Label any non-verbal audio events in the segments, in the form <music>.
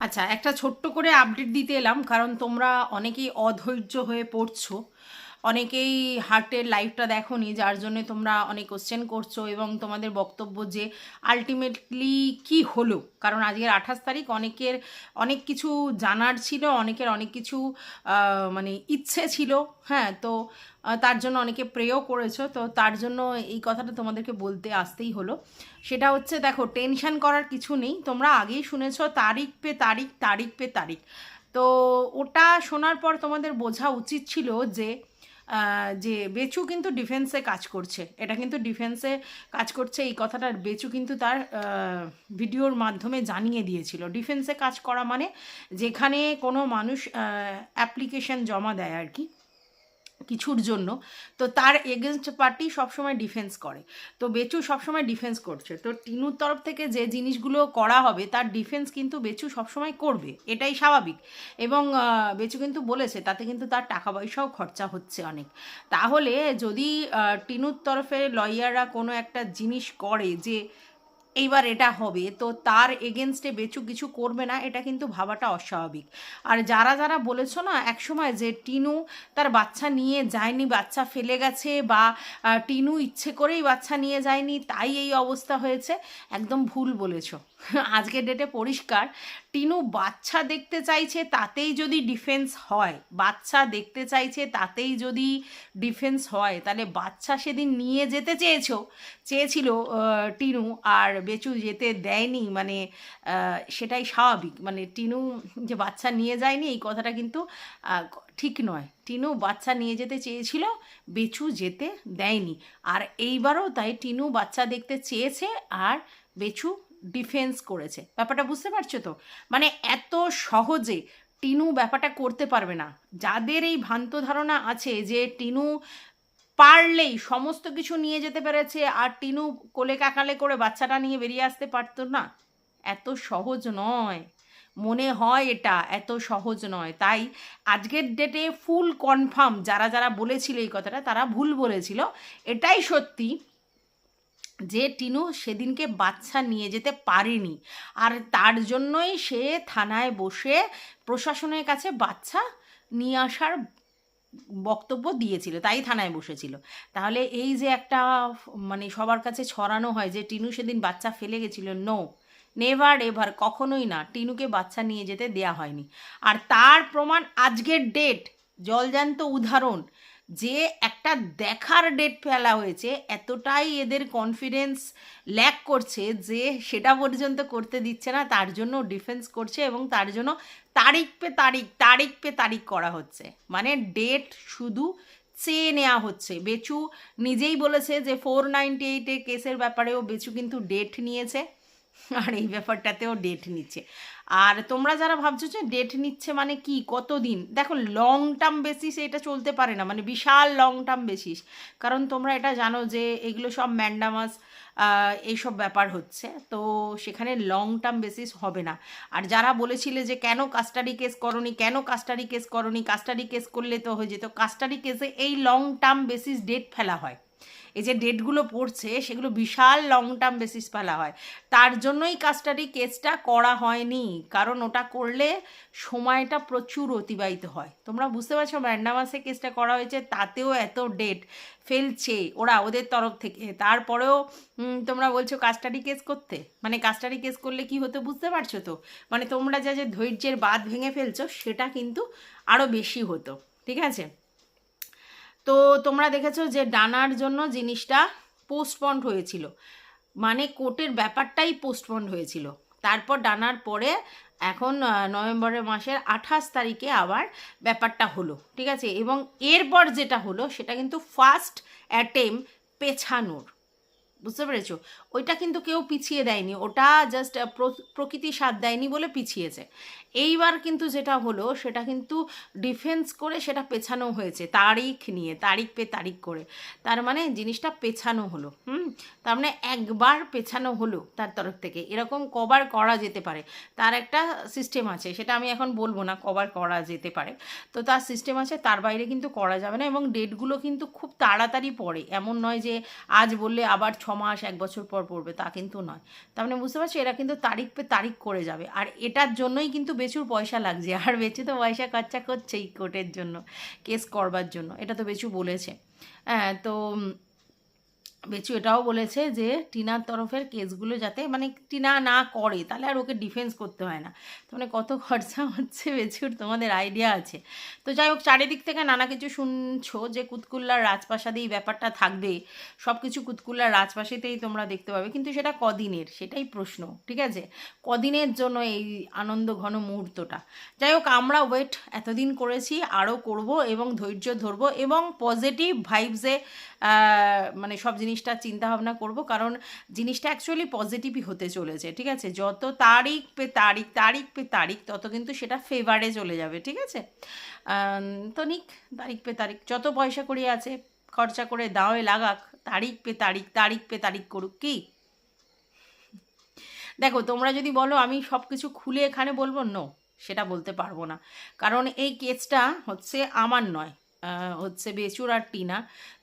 আচ্ছা একটা ছোট্ট করে আপডেট দিতে এলাম কারণ তোমরা অনেকেই অধৈর্য হয়ে পড়ছো। অনেকেই হার্টের লাইফটা দেখোনি, যার জন্য তোমরা অনেক কোশ্চেন করছ এবং তোমাদের বক্তব্য যে আলটিমেটলি কি হলো। কারণ আজকের আঠাশ তারিখ অনেকের, অনেক কিছু জানার ছিল, অনেকের অনেক কিছু মানে ইচ্ছে ছিল হ্যাঁ তো তার জন্য অনেকে প্রেও করেছ, তো তার জন্য এই কথাটা তোমাদেরকে বলতে আসতেই হলো। সেটা হচ্ছে, দেখো টেনশন করার কিছু নেই, তোমরা আগেই শুনেছো, তারিখ পে তারিখ তারিখ পে তারিখ। তো ওটা শোনার পর তোমাদের বোঝা উচিত ছিল যে যে বেচু কিন্তু ডিফেন্সে কাজ করছে। এটা কিন্তু ডিফেন্সে কাজ করছে। এই কথাটা বেচু কিন্তু তার ভিডিওর মাধ্যমে জানিয়ে দিয়েছিল। ডিফেন্সে কাজ করা মানে যেখানে কোনো মানুষ অ্যাপ্লিকেশন জমা দেয় আর কি। কিছুর জন্য, তো তার এগেনস্ট পার্টি সবসময় ডিফেন্স করে। তো বেচু সবসময় ডিফেন্স করছে। তো টিনুর তরফ থেকে যে জিনিসগুলো করা হবে, তার ডিফেন্স কিন্তু বেচু সবসময় করবে। এটাই স্বাভাবিক। এবং বেচু কিন্তু বলেছে, তাতে কিন্তু তার টাকা পয়সাও খরচা হচ্ছে অনেক। তাহলে যদি টিনুর তরফে লয়াররা কোনো একটা জিনিস করে যে এইবার এটা হবে। তো তার এগেনস্টে বেচু কিছু করবে না, এটা কিন্তু ভাবাটা অস্বাভাবিক। আর যারা যারা বলেছ না, একসময় যে টিনু তার বাচ্চা নিয়ে যায়নি, বাচ্চা ফেলে গেছে বা টিনু ইচ্ছে করেই বাচ্চা নিয়ে যায়নি, তাই এই অবস্থা হয়েছে, একদম ভুল বলেছ। আজকের ডেটে পরিষ্কার। টিনু বাচ্চা দেখতে চাইছে, তাতেই যদি ডিফেন্স হয়। বাচ্চা দেখতে চাইছে, তাতেই যদি ডিফেন্স হয়। তাহলে বাচ্চা সেদিন নিয়ে যেতে চেয়েছো। চেয়েছিল টিনু, আর বেচু যেতে দেয়নি। মানে সেটাই স্বাভাবিক। মানে টিনু যে বাচ্চা নিয়ে যায়নি, এই কথাটা কিন্তু ঠিক নয়। টিনু বাচ্চা নিয়ে যেতে চেয়েছিল, বেচু যেতে দেয়নি। আর এইবারও তাই টিনু বাচ্চা দেখতে চেয়েছে, আর বেচু ডিফেন্স করেছে। ব্যাপারটা বুঝতে পারছ তো? মানে এত সহজে টিনু ব্যাপারটা করতে পারবে না। যাদের এই ভ্রান্ত ধারণা আছে যে টিনু পারলেই সমস্ত কিছু নিয়ে যেতে পেরেছে আর টিনু কোলে কাকালে করে বাচ্চাটা নিয়ে বেরিয়ে আসতে পারতো না? এত সহজ নয়। মনে হয় এটা, এত সহজ নয়। তাই আজকের ডেটে ফুল কনফার্ম যারা যারা বলেছিল এই কথাটা, তারা ভুল বলেছিল। এটাই সত্যি। যে টিনু সেদিনকে বাচ্চা নিয়ে যেতে পারেনি। আর তার জন্যই সে থানায় বসে প্রশাসনের কাছে বাচ্চা নিয়ে আসার বক্তব্য দিয়েছিল, তাই থানায় বসেছিল। তাহলে এই যে একটা মানে সবার কাছে ছড়ানো হয় যে টিনু সেদিন বাচ্চা ফেলে গেছিল নো নেভার এভার কখনোই না, টিনুকে বাচ্চা নিয়ে যেতে দেয়া হয়নি। আর তার প্রমাণ আজকের ডেট জলজান্ত উদাহরণ যে একটা দেখার ডেট ফেলা হয়েছে, এতটাই এদের কনফিডেন্স ল্যাক করছে যে সেটা পর্যন্ত করতে দিচ্ছে না, তার জন্য ডিফেন্স করছে এবং তার জন্য তারিখ পে তারিখ তারিখ পে তারিখ করা হচ্ছে। মানে ডেট শুধু চেয়ে নেওয়া হচ্ছে। বেচু নিজেই বলেছে যে ফোর নাইনটি এইটে কেসের ব্যাপারেও বেচু কিন্তু ডেট নিয়েছে। আর এই ব্যাপারটাতেও ডেট নিচ্ছে। আর তোমরা যারা ভাবছ যে ডেট নিচ্ছে মানে কি, কতদিন? দেখো লং টার্ম বেসিস এটা চলতে পারে না মানে বিশাল লং টার্ম বেসিস কারণ তোমরা এটা জানো যে এগুলো সব ম্যান্ডামাস এইসব ব্যাপার হচ্ছে। তো সেখানে লং টার্ম বেসিস হবে না। আর যারা বলেছিলে যে কেন কাস্টাডি কেস করনি, কেন কাস্টাডি কেস করনি কাস্টাডি কেস করলে তো হয়ে যেত। কাস্টাডি কেসে এই লং টার্ম বেসিস ডেট ফেলা হয়। এই যে ডেটগুলো পড়ছে, সেগুলো বিশাল লং টার্ম বেসিস ফেলা হয়। তার জন্যই কাস্টাডি কেসটা করা হয়নি, কারণ ওটা করলে সময়টা প্রচুর অতিবাহিত হয়। তোমরা বুঝতে পারছ ম্যান্ডামাসে কেসটা করা হয়েছে, তাতেও এত ডেট ফেলছে ওরা ওদের তরফ থেকে। তারপরেও তোমরা বলছো কাস্টাডি কেস করতে? মানে কাস্টাডি কেস করলে কি হতো বুঝতে পারছ তো? মানে তোমরা যা, যে ধৈর্যের বাদ ভেঙে ফেলছো, সেটা কিন্তু আরও বেশি হতো। ঠিক আছে? তো তোমরা দেখেছ যে ডানার জন্য জিনিসটা পোস্টপন্ড হয়েছিল। মানে কোর্টের ব্যাপারটাই পোস্টপন্ড হয়েছিল। তারপর ডানার পরে এখন নভেম্বরের মাসের আঠাশ তারিখে আবার ব্যাপারটা হলো, ঠিক আছে? এবং এরপর যেটা হলো, সেটা কিন্তু ফার্স্ট অ্যাটেম পেছানোর। বুঝতে পেরেছ? ওইটা কিন্তু কেউ পিছিয়ে দেয়নি। ওটা জাস্ট প্রকৃতি সাথ দেয়নি বলে পিছিয়েছে। এইবার কিন্তু যেটা হলো, সেটা কিন্তু ডিফেন্স করে সেটা পেছানো হয়েছে, তারিখ নিয়ে, তারিখ পে তারিখ করে। তার মানে জিনিসটা পেছানো হলো, হুম? তার মানে একবার পেছানো হলো তার তরফ থেকে। এরকম কবার করা যেতে পারে। তার একটা সিস্টেম আছে, সেটা আমি এখন বলব না, কবার করা যেতে পারে। তো তার সিস্টেম আছে, তার বাইরে কিন্তু করা যাবে না এবং ডেটগুলো কিন্তু খুব তাড়াতাড়ি পড়ে। এমন নয় যে আজ বললে আবার মাস এক বছর পর পড়বে, তা কিন্তু নয়। তার মানে বুঝতে পারছি? এরা কিন্তু তারিখ পে তারিখ করে যাবে। আর এটার জন্যই কিন্তু বেচুর পয়সা লাগছে। আর বেচু তো পয়সা খরচা করছেই কোর্টের জন্য, কেস করবার জন্য। এটা তো বেচু বলেছে। হ্যাঁ তো বেচু এটাও বলেছে যে টিনার তরফের কেসগুলো যাতে মানে টিনা না করে, তাহলে আর ওকে ডিফেন্স করতে হয় না। তো মানে কত খরচা হচ্ছে বেচুর, তোমাদের আইডিয়া আছে। তো যাই হোক, চারিদিক থেকে নানা কিছু শুনছো যে কুতকুল্লার রাজপ্রাসাদে এই ব্যাপারটা থাকবে। সব কিছু কুতকুল্লার রাজপ্রাসাদেই তোমরা দেখতে পাবে। কিন্তু সেটা কদিনের? সেটাই প্রশ্ন, ঠিক আছে? কদিনের জন্য এই আনন্দ ঘন মুহূর্তটা। যাই হোক, আমরা ওয়েট এতদিন করেছি, আরও করব এবং ধৈর্য ধরবো এবং পজিটিভ ভাইবসে মানে সব জিনিসটা চিন্তা ভাবনা করব। কারণ জিনিসটা অ্যাকচুয়ালি পজিটিভই হতে চলেছে, ঠিক আছে? যত তারিখ পে তারিখ তারিখ পে তারিখ, তত কিন্তু সেটা ফেভারে চলে যাবে, ঠিক আছে? তো নিক, তারিখ পে তারিখ, যত পয়সা করি আছে, খরচা করে দাওয়ে লাগাক, তারিখ পে তারিখ তারিখ পে তারিখ করুক কি? দেখো, তোমরা যদি বলো আমি সব কিছু খুলে এখানে বলব নো সেটা বলতে পারব না। কারণ এই কেসটা হচ্ছে আমার নয়। হচ্ছে বেচুর আর টিনা।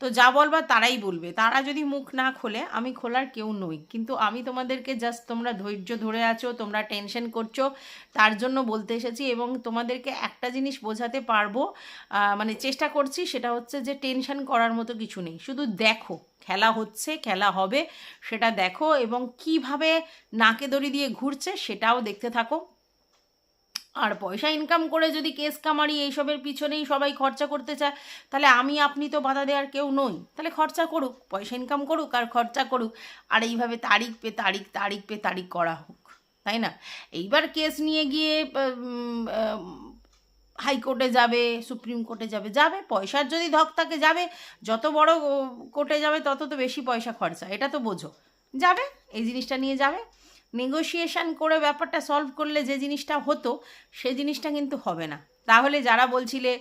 তো যা বলবার তারাই বলবে। তারা যদি মুখ না খোলে, আমি খোলার কেউ নই। কিন্তু আমি তোমাদেরকে জাস্ট তোমরা ধৈর্য ধরে আছো, তোমরা টেনশন করছ, তার জন্য বলতে এসেছি এবং তোমাদেরকে একটা জিনিস বোঝাতে পারব মানে চেষ্টা করছি, সেটা হচ্ছে যে টেনশন করার মতো কিছু নেই। শুধু দেখো, খেলা হচ্ছে, খেলা হবে, সেটা দেখো এবং কীভাবে নাকে দড়ি দিয়ে ঘুরছে, সেটাও দেখতে থাকো। আর পয়সা ইনকাম করে যদি কেস কামারি এইসবের পিছনেই সবাই খরচা করতে চায়, তাহলে আমি, আপনি তো বাধা দেওয়ার কেউ নই। তাহলে খরচা করুক, পয়সা ইনকাম করুক আর খরচা করুক। আর এইভাবে তারিখ পে তারিখ তারিখ পে তারিখ করা হোক, তাই না? এইবার কেস নিয়ে গিয়ে হাইকোর্টে যাবে, সুপ্রিম কোর্টে যাবে যাবে, পয়সার যদি ধক থাকে, যাবে। যত বড় কোর্টে যাবে, তত তো বেশি পয়সা খরচা, এটা তো বোঝো। যাবে, এই জিনিসটা নিয়ে যাবে। নেগোসিয়েশন করে ব্যাপারটা সলভ করলে যে জিনিসটা হতো, সে জিনিসটা কিন্তু হবে না। তাহলে যারা বলছিলে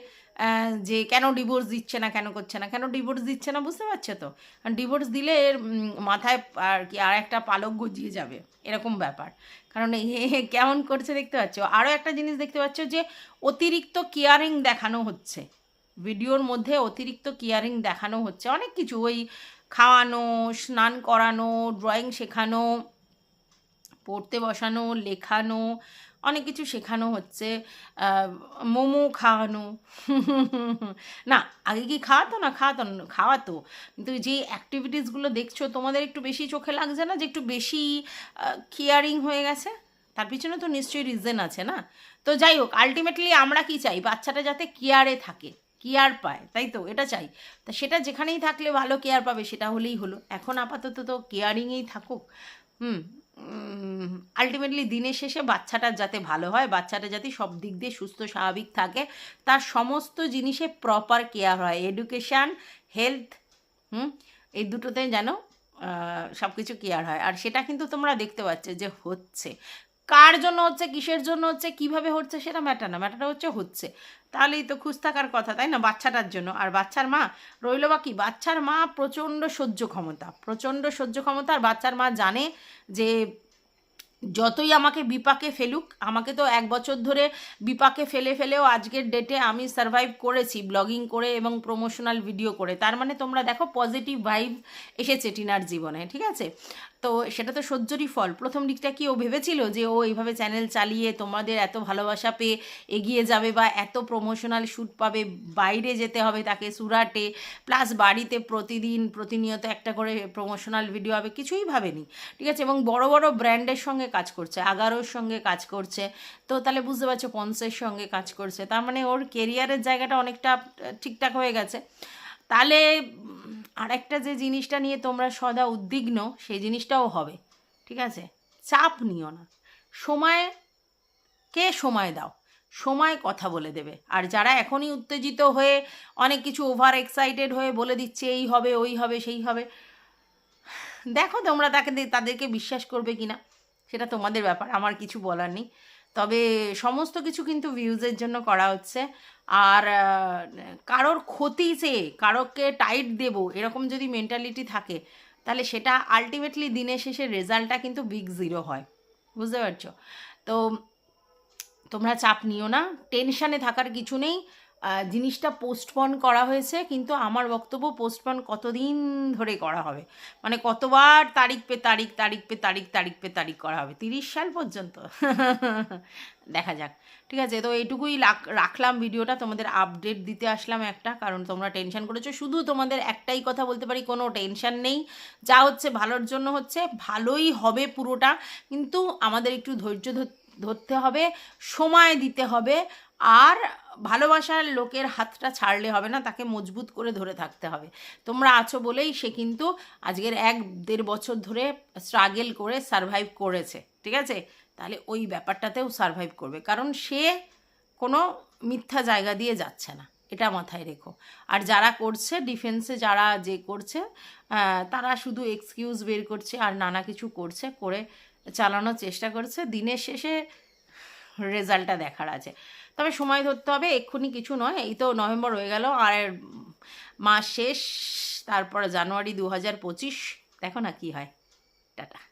যে কেন ডিভোর্স দিচ্ছে না, কেন করছে না, কেন ডিভোর্স দিচ্ছে না, বুঝতে পারছ তো? কারণ ডিভোর্স দিলে এর মাথায় আর কি আর একটা পালক গজিয়ে যাবে, এরকম ব্যাপার। কারণ কেমন করছে দেখতে পাচ্ছ? আরও একটা জিনিস দেখতে পাচ্ছ যে অতিরিক্ত কেয়ারিং দেখানো হচ্ছে। ভিডিওর মধ্যে অতিরিক্ত কেয়ারিং দেখানো হচ্ছে। অনেক কিছু, ওই খাওয়ানো, স্নান করানো ড্রয়িং শেখানো পড়তে বসানো, লেখানো, অনেক কিছু শেখানো হচ্ছে। মোমো খাওয়ানো। না, আগে কি খাওয়াতো? না, খাওয়াতো খাওয়াতো। কিন্তু যে অ্যাক্টিভিটিসগুলো দেখছ, তোমাদের একটু বেশি চোখে লাগছে না? যে একটু বেশি কেয়ারিং হয়ে গেছে? তার পিছনে তো নিশ্চয়ই রিজন আছে না? তো যাই হোক আলটিমেটলি আমরা কি চাই? বাচ্চাটা যাতে কেয়ারে থাকে কেয়ার পায়, তাই তো? এটা চাই। তা সেটা যেখানেই থাকলে ভালো কেয়ার পাবে, সেটা হলেই হলো। এখন আপাতত তো কেয়ারিংয়েই থাকুক। হুম আলটিমেটলি দিনের শেষে বাচ্চাটা যাতে ভালো হয়, বাচ্চাটা যাতে সব দিক দিয়ে সুস্থ, স্বাভাবিক থাকে, তার সমস্ত জিনিসে প্রপার কেয়ার হয়। এডুকেশান হেলথ হুম, এই দুটোতে যেন সব কিছু কেয়ার হয়। আর সেটা কিন্তু তোমরা দেখতে পাচ্ছ যে হচ্ছে। কার জন্য হচ্ছে, কিসের জন্য হচ্ছে, কীভাবে হচ্ছে সেটা ম্যাটার না ম্যাটারটা হচ্ছে হচ্ছে। তাহলেই তো খুশ থাকার কথা, তাই না? বাচ্চাটার জন্য। আর বাচ্চার মা, রইল বা কি? বাচ্চার মা প্রচণ্ড সহ্য ক্ষমতা, প্রচণ্ড সহ্য ক্ষমতা, আর বাচ্চার মা জানে যে যতই আমাকে বিপাকে ফেলুক, আমাকে তো এক বছর ধরে বিপাকে ফেলে ফেলেও আজকের ডেটে আমি সারভাইভ করেছি ব্লগিং করে এবং প্রমোশনাল ভিডিও করে। তার মানে তোমরা দেখো পজিটিভ ভাইব এসেছে টিনার জীবনে, ঠিক আছে? তো সেটা তো সহ্যরই ফল। প্রথম দিকটা কি ও ভেবেছিল যে ও এইভাবে চ্যানেল চালিয়ে তোমাদের এত ভালোবাসা পেয়ে এগিয়ে যাবে বা এত প্রমোশনাল শ্যুট পাবে, বাইরে যেতে হবে তাকে সুরাটে প্লাস বাড়িতে প্রতিদিন প্রতিনিয়ত একটা করে প্রমোশনাল ভিডিও হবে, কিছুই ভাবেনি, ঠিক আছে? এবং বড় বড় ব্র্যান্ডের সঙ্গে কাজ করছে আগারোর সঙ্গে কাজ করছে, তো তাহলে বুঝতে পারছ পন্সের সঙ্গে কাজ করছে, তার মানে ওর কেরিয়ারের জায়গাটা অনেকটা ঠিকঠাক হয়ে গেছে। তাহলে আরেকটা যে জিনিসটা নিয়ে তোমরা সদা উদ্বিগ্ন, সেই জিনিসটাও হবে, ঠিক আছে? চাপ নিও না। সময়, কে সময় দাও? সময় কথা বলে দেবে। আর যারা এখনই উত্তেজিত হয়ে, অনেক কিছু ওভার এক্সাইটেড হয়ে বলে দিচ্ছে, এই হবে, ওই হবে, সেই হবে, দেখো তোমরা তাকে, তাদেরকে বিশ্বাস করবে কি না সেটা তোমাদের ব্যাপার, আমার কিছু বলার নেই। তবে সমস্ত কিছু কিন্তু ভিউজের জন্য করা হচ্ছে। আর কারোর ক্ষতি চেয়ে কারোকে টাইট দেব, এরকম যদি মেন্টালিটি থাকে, তাহলে সেটা আলটিমেটলি দিনের শেষে রেজাল্টটা কিন্তু বিগ জিরো হয়। বুঝতে পারছ? তো তোমরা চাপ নিও না। টেনশানে থাকার কিছু নেই। জিনিসটা পোস্টপন করা হয়েছে, কিন্তু আমার বক্তব্য পোস্টপন কতদিন ধরে করা হবে? মানে কতবার তারিখ পে তারিখ তারিখ পে তারিখ তারিখ পে তারিখ করা হবে? তিরিশ সাল পর্যন্ত। <laughs> দেখা যাক। ঠিক আছে, তো এইটুকুই রাখলাম ভিডিওটা। তোমাদের আপডেট দিতে আসলাম একটা, কারণ তোমরা টেনশন করেছ। শুধু তোমাদের একটাই কথা বলতে পারি, কোনো টেনশন নেই। যা হচ্ছে ভালোর জন্য হচ্ছে, ভালোই হবে পুরোটা। কিন্তু আমাদের একটু ধৈর্য ধরতে হবে, সময় দিতে হবে। আর ভালোবাসার লোকের হাতটা ছাড়লে হবে না, তাকে মজবুত করে ধরে থাকতে হবে। তোমরা আছো বলেই সে কিন্তু আজকের এক দেড় বছর ধরে স্ট্রাগেল করে সারভাইভ করেছে, ঠিক আছে? তাহলে ওই ব্যাপারটাতেও সারভাইভ করবে, কারণ সে কোনো মিথ্যা জায়গা দিয়ে যাচ্ছে না, এটা মাথায় রেখো। আর যারা করছে ডিফেন্সে যারা যে করছে তারা শুধু এক্সকিউজ বের করছে আর নানা কিছু করছে, করে চালানোর চেষ্টা করছে। দিনের শেষে রেজাল্টটা দেখার আছে। তবে সময় ধরতে হবে, এক্ষুনি কিছু নয়, এই তো নভেম্বর হয়ে গেল, আর মাস শেষ, তারপরে জানুয়ারি দু হাজার পঁচিশ, দেখো না কী হয়। টাটা।